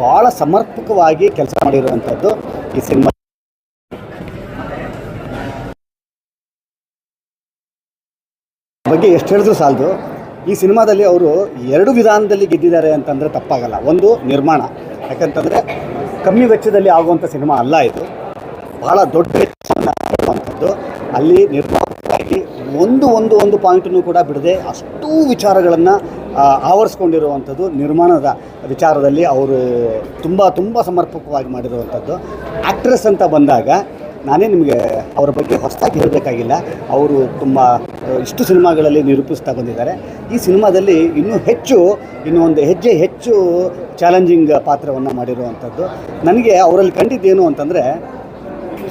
ಭಾಳ ಸಮರ್ಪಕವಾಗಿ ಕೆಲಸ ಮಾಡಿರುವಂಥದ್ದು ಈ ಸಿನಿಮಾ. ಬಗ್ಗೆ ಎಷ್ಟು ಹೇಳಿದ್ರು ಸಾಲದು. ಈ ಸಿನಿಮಾದಲ್ಲಿ ಅವರು ಎರಡು ವಿಧಾನದಲ್ಲಿ ಗೆದ್ದಿದ್ದಾರೆ ಅಂತಂದರೆ ತಪ್ಪಾಗಲ್ಲ. ಒಂದು ನಿರ್ಮಾಣ. ಯಾಕಂತಂದರೆ ಕಮ್ಮಿ ವೆಚ್ಚದಲ್ಲಿ ಆಗುವಂಥ ಸಿನಿಮಾ ಅಲ್ಲ ಇದು. ಬಹಳ ದೊಡ್ಡ ವೆಚ್ಚವನ್ನು ಅಲ್ಲಿ ನಿರ್ಮಾಪಕರಾಗಿ ಒಂದು ಒಂದು ಒಂದು ಪಾಯಿಂಟನ್ನು ಕೂಡ ಬಿಡದೆ ಅಷ್ಟೂ ವಿಚಾರಗಳನ್ನು ಆವರಿಸ್ಕೊಂಡಿರುವಂಥದ್ದು ನಿರ್ಮಾಣದ ವಿಚಾರದಲ್ಲಿ ಅವರು ತುಂಬ ತುಂಬ ಸಮರ್ಪಕವಾಗಿ ಮಾಡಿರುವಂಥದ್ದು. ಆ್ಯಕ್ಟ್ರೆಸ್ ಅಂತ ಬಂದಾಗ ನಾನೇ ನಿಮಗೆ ಅವರ ಬಗ್ಗೆ ಹೊಸದಾಗಿ ಹೇಳಬೇಕಾಗಿಲ್ಲ. ಅವರು ತುಂಬ ಇಷ್ಟು ಸಿನಿಮಾಗಳಲ್ಲಿ ನಿರೂಪಿಸ್ತಾ ಬಂದಿದ್ದಾರೆ. ಈ ಸಿನಿಮಾದಲ್ಲಿ ಇನ್ನೂ ಹೆಚ್ಚು, ಇನ್ನೂ ಒಂದು ಹೆಜ್ಜೆ ಹೆಚ್ಚು ಚಾಲೆಂಜಿಂಗ್ ಪಾತ್ರವನ್ನು ಮಾಡಿರುವಂಥದ್ದು. ನನಗೆ ಅವರಲ್ಲಿ ಕಂಡಿದ್ದೇನು ಅಂತಂದರೆ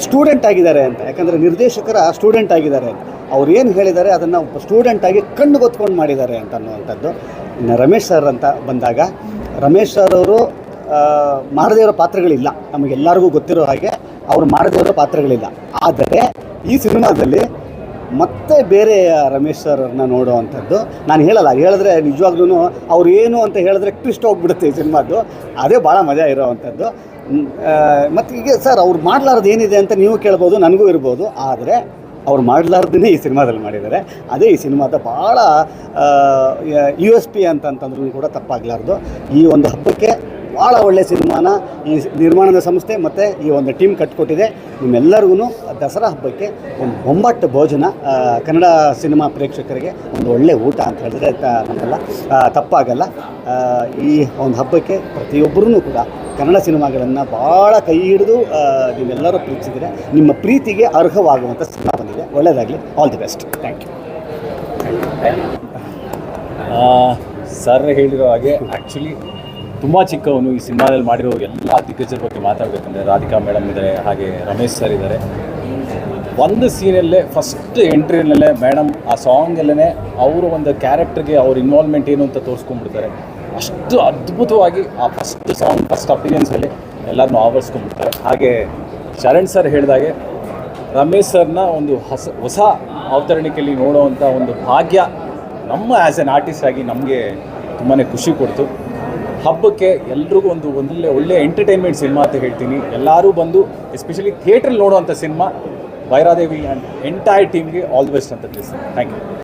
ಸ್ಟೂಡೆಂಟ್ ಆಗಿದ್ದಾರೆ ಅಂತ. ಯಾಕಂದರೆ ನಿರ್ದೇಶಕರ ಸ್ಟೂಡೆಂಟ್ ಆಗಿದ್ದಾರೆ ಅಂತ. ಅವ್ರು ಏನು ಹೇಳಿದ್ದಾರೆ ಅದನ್ನು ಸ್ಟೂಡೆಂಟಾಗಿ ಕಣ್ಣು ಗೊತ್ಕೊಂಡು ಮಾಡಿದ್ದಾರೆ ಅಂತ ಅನ್ನುವಂಥದ್ದು. ಇನ್ನು ರಮೇಶ್ ಸರ್ ಅಂತ ಬಂದಾಗ, ರಮೇಶ್ ಸರ್ ಅವರು ಮಾಡದೇ ಇರೋ ಪಾತ್ರಗಳಿಲ್ಲ. ನಮಗೆಲ್ಲರಿಗೂ ಗೊತ್ತಿರೋ ಹಾಗೆ ಅವ್ರು ಮಾಡದೇ ಇರೋ ಪಾತ್ರಗಳಿಲ್ಲ. ಆದರೆ ಈ ಸಿನಿಮಾದಲ್ಲಿ ಮತ್ತೆ ಬೇರೆ ರಮೇಶ್ ಸರ್ನ ನೋಡುವಂಥದ್ದು ನಾನು ಹೇಳಲ್ಲ ಹೇಳಿದ್ರೆ ನಿಜವಾಗ್ಲೂ ಅವ್ರು ಏನು ಅಂತ ಹೇಳಿದ್ರೆ ಟ್ವಿಸ್ಟ್ ಹೋಗ್ಬಿಡುತ್ತೆ ಈ ಸಿನಿಮಾದ್ದು. ಅದೇ ಭಾಳ ಮಜಾ ಇರೋವಂಥದ್ದು ಮತ್ತು ಈಗ ಸರ್ ಅವ್ರು ಮಾಡಲಾರ್ದು ಏನಿದೆ ಅಂತ ನೀವು ಕೇಳ್ಬೋದು, ನನಗೂ ಇರ್ಬೋದು. ಆದರೆ ಅವ್ರು ಮಾಡಲಾರ್ದೇ ಈ ಸಿನಿಮಾದಲ್ಲಿ ಮಾಡಿದ್ದಾರೆ. ಅದೇ ಈ ಸಿನಿಮಾದ ಭಾಳ ಯು ಎಸ್ ಪಿ ಅಂತಂತಂದ್ರೂ ಕೂಡ ತಪ್ಪಾಗಲಾರ್ದು. ಈ ಒಂದು ಹಬ್ಬಕ್ಕೆ ಭಾಳ ಒಳ್ಳೆಯ ಸಿನಿಮಾನ ಈ ನಿರ್ಮಾಣದ ಸಂಸ್ಥೆ ಮತ್ತು ಈ ಒಂದು ಟೀಮ್ ಕಟ್ಕೊಟ್ಟಿದೆ. ನಿಮ್ಮೆಲ್ಲರಿಗೂ ದಸರಾ ಹಬ್ಬಕ್ಕೆ ಒಂದು ಬೊಂಬಾಟ್ ಭೋಜನ ಕನ್ನಡ ಸಿನಿಮಾ ಪ್ರೇಕ್ಷಕರಿಗೆ ಒಂದು ಒಳ್ಳೆಯ ಊಟ ಅಂತ ಹೇಳಿದ್ರೆ ನಮಗೆಲ್ಲ. ತಪ್ಪಾಗಲ್ಲ. ಈ ಒಂದು ಹಬ್ಬಕ್ಕೆ ಪ್ರತಿಯೊಬ್ಬರೂ ಕೂಡ ಕನ್ನಡ ಸಿನಿಮಾಗಳನ್ನು ಭಾಳ ಕೈ ಹಿಡಿದು ನೀವೆಲ್ಲರೂ ಪ್ರೀತಿಸಿದರೆ ನಿಮ್ಮ ಪ್ರೀತಿಗೆ ಅರ್ಹವಾಗುವಂಥ ಸಿನಿಮಾ ಬಂದಿದೆ. ಒಳ್ಳೆಯದಾಗಲಿ all the best thank you sir ಹೇಳಿರೋ ಹಾಗೆ ಆ್ಯಕ್ಚುಲಿ ತುಂಬ ಚಿಕ್ಕವನು ಈ ಸಿನಿಮಾದಲ್ಲಿ ಮಾಡಿರೋ ಎಲ್ಲ ದಿಗ್ಗಜರ ಬಗ್ಗೆ ಮಾತಾಡಬೇಕಂದ್ರೆ ರಾಧಿಕಾ ಮೇಡಮ್ ಇದ್ದಾರೆ, ಹಾಗೆ ರಮೇಶ್ ಸರ್ ಇದ್ದಾರೆ. ಒಂದು ಸೀನಲ್ಲೇ ಫಸ್ಟ್ ಎಂಟ್ರಿನಲ್ಲೇ ಮೇಡಮ್ ಆ ಸಾಂಗಲ್ಲೇ ಅವರು ಒಂದು ಕ್ಯಾರೆಕ್ಟರ್ಗೆ ಅವ್ರ ಇನ್ವಾಲ್ವ್ಮೆಂಟ್ ಏನು ಅಂತ ತೋರಿಸ್ಕೊಂಡ್ಬಿಡ್ತಾರೆ. ಅಷ್ಟು ಅದ್ಭುತವಾಗಿ ಆ ಫಸ್ಟ್ ಸಾಂಗ್ ಫಸ್ಟ್ ಅಪಿರಿಯನ್ಸಲ್ಲಿ ಎಲ್ಲರನ್ನೂ ಆವರಿಸ್ಕೊಂಡ್ಬಿಡ್ತಾರೆ ಹಾಗೆ ಶರಣ್ ಸರ್ ಹೇಳಿದಾಗೆ, ರಮೇಶ್ ಸರ್ನ ಒಂದು ಹೊಸ ಹೊಸ ಅವತರಣಿಕೆಯಲ್ಲಿ ನೋಡುವಂಥ ಒಂದು ಭಾಗ್ಯ ನಮ್ಮ ಆ್ಯಸ್ ಎನ್ ಆರ್ಟಿಸ್ಟ್ ಆಗಿ ನಮಗೆ ತುಂಬಾ ಖುಷಿ ಕೊಡ್ತು. ಹಬ್ಬಕ್ಕೆ ಎಲ್ರಿಗೂ ಒಂದು ಒಳ್ಳೆ ಒಳ್ಳೆ ಎಂಟರ್ಟೈನ್ಮೆಂಟ್ ಸಿನಿಮಾ ಅಂತ ಹೇಳ್ತೀನಿ. ಎಲ್ಲರೂ ಬಂದು ಎಸ್ಪೆಷಲಿ ಥಿಯೇಟ್ರಲ್ಲಿ ನೋಡುವಂಥ ಸಿನಿಮಾ ಭೈರಾದೇವಿ ಆ್ಯಂಡ್ ಎಂಟೈರ್ ಟೀಮ್ಗೆ ಆಲ್ ದಿ ಬೆಸ್ಟ್ ಅಂತ ತಿಳಿಸ್ತೀನಿ. Thank you